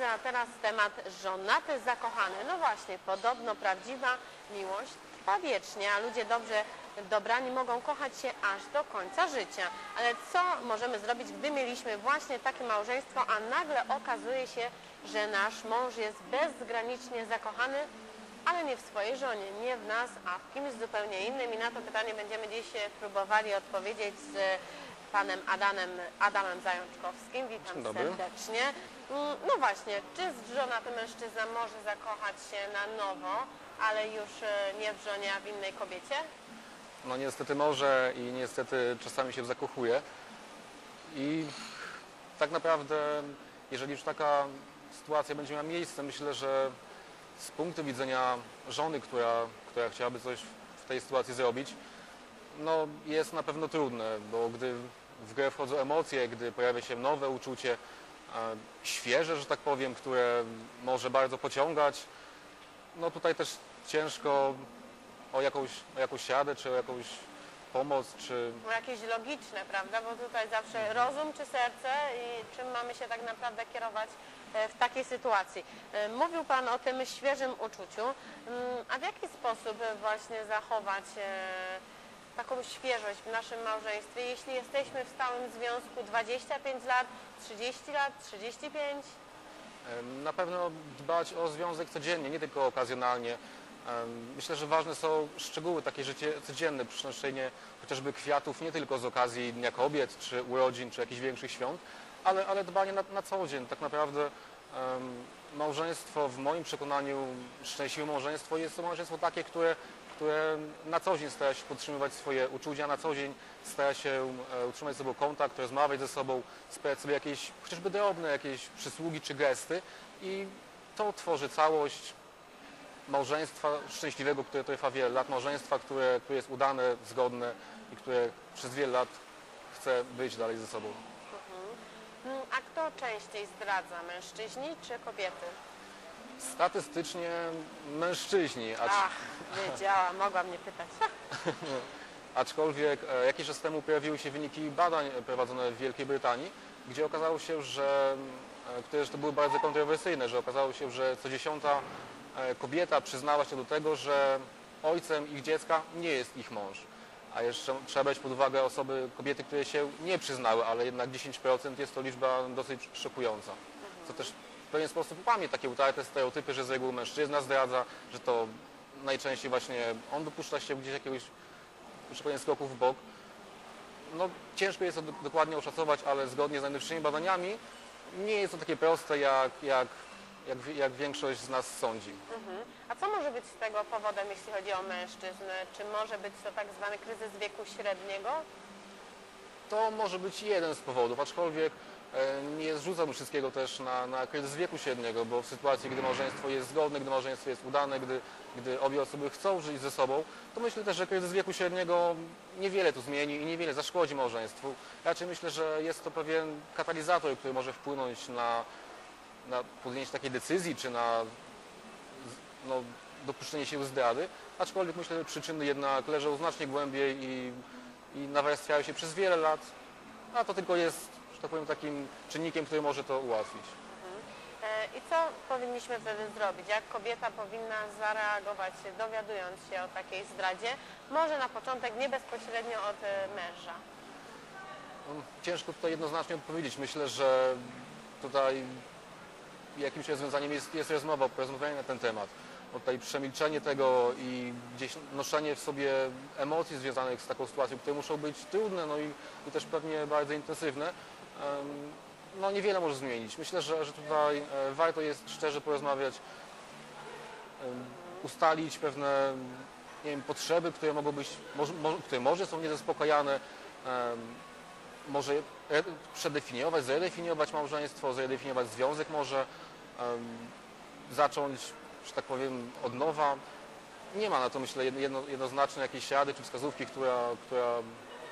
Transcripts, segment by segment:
a teraz temat żonaty zakochany. No właśnie, podobno prawdziwa miłość trwa wiecznie, a ludzie dobrze dobrani mogą kochać się aż do końca życia. Ale co możemy zrobić, gdy mieliśmy właśnie takie małżeństwo, a nagle okazuje się, że nasz mąż jest bezgranicznie zakochany, ale nie w swojej żonie, nie w nas, a w kimś zupełnie innym. I na to pytanie będziemy dziś próbowali odpowiedzieć z panem Adamem, Adamem Zajączkowskim. Witam serdecznie. Mm, No właśnie, czy żonaty mężczyzna może zakochać się na nowo, ale już e, nie w żonie, a w innej kobiecie? No niestety może i niestety czasami się zakochuje. I tak naprawdę, jeżeli już taka sytuacja będzie miała miejsce, myślę, że z punktu widzenia żony, która, która chciałaby coś w tej sytuacji zrobić, no jest na pewno trudne, bo gdy w grę wchodzą emocje, gdy pojawia się nowe uczucie, świeże, że tak powiem, które może bardzo pociągać, no tutaj też ciężko o jakąś, o jakąś siadę, czy o jakąś pomoc, czy No jakieś logiczne, prawda? Bo tutaj zawsze rozum czy serce i czym mamy się tak naprawdę kierować e, w takiej sytuacji. E, Mówił Pan o tym świeżym uczuciu, Mm, a w jaki sposób właśnie zachować e, taką świeżość w naszym małżeństwie, jeśli jesteśmy w stałym związku 25 lat, 30 lat, 35? Em, Na pewno dbać o związek codziennie, nie tylko okazjonalnie. Myślę, że ważne są szczegóły, takie życie codzienne, przynoszenie chociażby kwiatów nie tylko z okazji Dnia Kobiet, czy urodzin, czy jakichś większych świąt, ale, ale dbanie na, na co dzień. Tak naprawdę małżeństwo w moim przekonaniu, szczęśliwe małżeństwo jest to małżeństwo takie, które, które na co dzień stara się podtrzymywać swoje uczucia, na co dzień stara się e, utrzymać ze sobą kontakt, rozmawiać ze sobą, sprawiać sobie jakieś chociażby drobne jakieś przysługi czy gesty i to tworzy całość małżeństwa szczęśliwego, które trwa wiele lat, małżeństwa, które, które jest udane, zgodne i które przez wiele lat chce być dalej ze sobą. Mm, A kto częściej zdradza, mężczyźni czy kobiety? Statystycznie mężczyźni, acz, Ach, wiedziałam, mogłam nie pytać. aczkolwiek e, jakiś czas temu pojawiły się wyniki badań e, prowadzone w Wielkiej Brytanii, gdzie okazało się, że, e, które to były bardzo kontrowersyjne, że okazało się, że co dziesiąta e, kobieta przyznała się do tego, że ojcem ich dziecka nie jest ich mąż. A jeszcze trzeba brać pod uwagę osoby, kobiety, które się nie przyznały, ale jednak 10% jest to liczba dosyć szokująca. Co też pewien sposób łamie takie utarte stereotypy, że z reguły mężczyzna zdradza, że to najczęściej właśnie on dopuszcza się gdzieś jakiegoś szukania skoków w bok. No, ciężko jest to do- dokładnie oszacować, ale zgodnie z najnowszymi badaniami nie jest to takie proste, jak, jak, jak, jak większość z nas sądzi. Mhm. A co może być tego powodem, jeśli chodzi o mężczyzn? Czy może być to tak zwany kryzys wieku średniego? To może być jeden z powodów, aczkolwiek e, nie zrzucam wszystkiego też na, na kryzys wieku średniego, bo w sytuacji, gdy małżeństwo jest zgodne, gdy małżeństwo jest udane, gdy, gdy obie osoby chcą żyć ze sobą, to myślę też, że kryzys wieku średniego niewiele tu zmieni i niewiele zaszkodzi małżeństwu. Raczej myślę, że jest to pewien katalizator, który może wpłynąć na, na podjęcie takiej decyzji, czy na no, dopuszczenie się zdrady, aczkolwiek myślę, że przyczyny jednak leżą znacznie głębiej i, i nawarstwiają się przez wiele lat, a to tylko jest, że tak powiem, takim czynnikiem, który może to ułatwić. E, I co powinniśmy wtedy zrobić? Jak kobieta powinna zareagować, dowiadując się o takiej zdradzie? Może na początek nie bezpośrednio od e, męża. No, Ciężko tutaj jednoznacznie odpowiedzieć. Myślę, że tutaj jakimś rozwiązaniem jest, jest rozmowa, porozmawianie na ten temat. Bo tutaj przemilczenie tego i gdzieś noszenie w sobie emocji związanych z taką sytuacją, które muszą być trudne no i, i też pewnie bardzo intensywne, no niewiele może zmienić. Myślę, że, że tutaj e, warto jest szczerze porozmawiać, ustalić pewne nie wiem, potrzeby, które mogą być, może, które może są niezaspokajane, może przedefiniować, zredefiniować małżeństwo, zredefiniować związek może, zacząć, że tak powiem, od nowa. Nie ma na to, myślę, jedno, jedno- jednoznacznej jakiejś rady czy wskazówki, która, która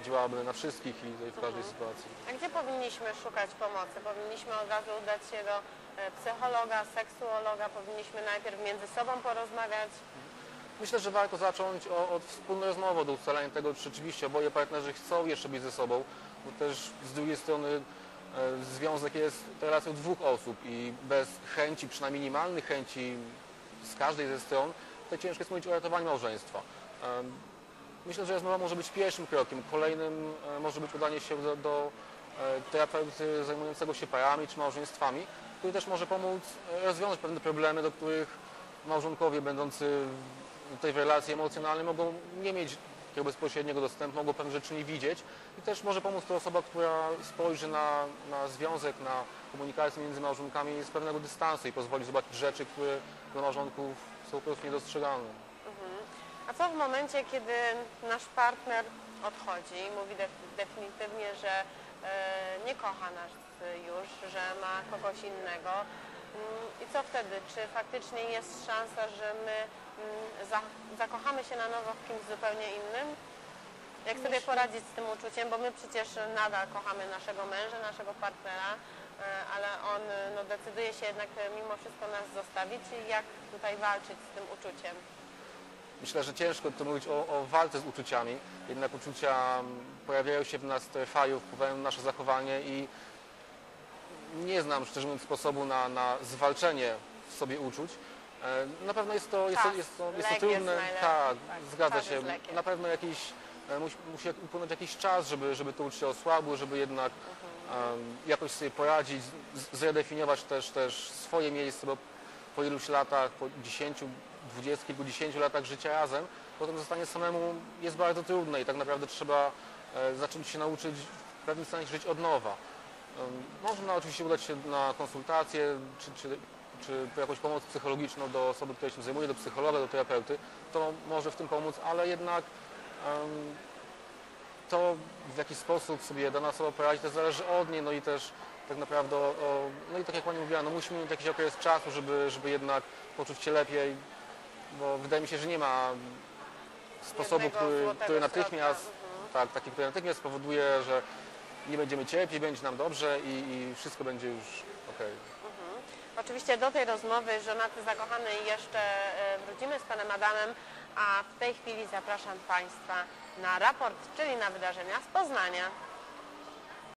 działałaby na wszystkich i w każdej sytuacji. A gdzie powinniśmy szukać pomocy? Powinniśmy od razu udać się do e, psychologa, seksuologa? Powinniśmy najpierw między sobą porozmawiać? Myślę, że warto zacząć od wspólnej rozmowy, do ustalenia tego, czy rzeczywiście oboje partnerzy chcą jeszcze być ze sobą, bo też z drugiej strony e, związek jest relacją dwóch osób i bez chęci, przynajmniej minimalnych chęci z każdej ze stron, to ciężko jest mówić o ratowaniu małżeństwa. Myślę, że rozmowa może być pierwszym krokiem. Kolejnym e, może być udanie się do, do e, terapeuty zajmującego się parami czy małżeństwami, który też może pomóc e, rozwiązać pewne problemy, do których małżonkowie będący w tej relacji emocjonalnej mogą nie mieć takiego bezpośredniego dostępu, mogą pewne rzeczy nie widzieć i też może pomóc to osoba, która spojrzy na, na związek, na komunikację między małżonkami z pewnego dystansu i pozwoli zobaczyć rzeczy, które dla małżonków są po prostu niedostrzegalne. A co w momencie, kiedy nasz partner odchodzi i mówi def- definitywnie, że e, nie kocha nas już, że ma kogoś innego? Mm, I co wtedy? Czy faktycznie jest szansa, że my mm, za, zakochamy się na nowo w kimś zupełnie innym? Jak sobie poradzić z tym uczuciem, bo my przecież nadal kochamy naszego męża, naszego partnera, ale on e, no, decyduje się jednak e, mimo wszystko nas zostawić. Jak tutaj walczyć z tym uczuciem? Myślę, że ciężko tu mówić o, o walce z uczuciami, jednak uczucia mm, pojawiają się w nas, trwają, wpływają na nasze zachowanie i nie znam szczerze mówiąc sposobu na, na zwalczenie w sobie uczuć. E, Na pewno jest to, jest to, jest to, jest to jest trudne. tak, Tak, zgadza się. Na pewno jakiś, e, musi, musi upłynąć jakiś czas, żeby, żeby to uczucie osłabło, żeby jednak Mhm. Jakoś sobie poradzić, zredefiniować też, też swoje miejsce, bo po iluś latach, po 10, 20, kilkudziesięciu latach życia razem, potem zostanie samemu jest bardzo trudne i tak naprawdę trzeba e, zacząć się nauczyć w pewnym sensie żyć od nowa. Można oczywiście udać się na konsultacje, czy, czy, czy jakąś pomoc psychologiczną do osoby, która się zajmuje, do psychologa, do terapeuty. To może w tym pomóc, ale jednak to w jaki sposób sobie dana osoba poradzi, to zależy od niej, no i też tak naprawdę, o, no i tak jak Pani mówiła, no musimy mieć jakiś okres czasu, żeby, żeby jednak poczuć się lepiej, bo wydaje mi się, że nie ma sposobu, który, który środka. natychmiast, Mhm. tak, taki, który natychmiast spowoduje, że nie będziemy cierpieć, będzie nam dobrze i, i wszystko będzie już okej. Oczywiście do tej rozmowy żonaty zakochany jeszcze e, wrócimy z panem Adamem, a w tej chwili zapraszam Państwa na raport, czyli na wydarzenia z Poznania.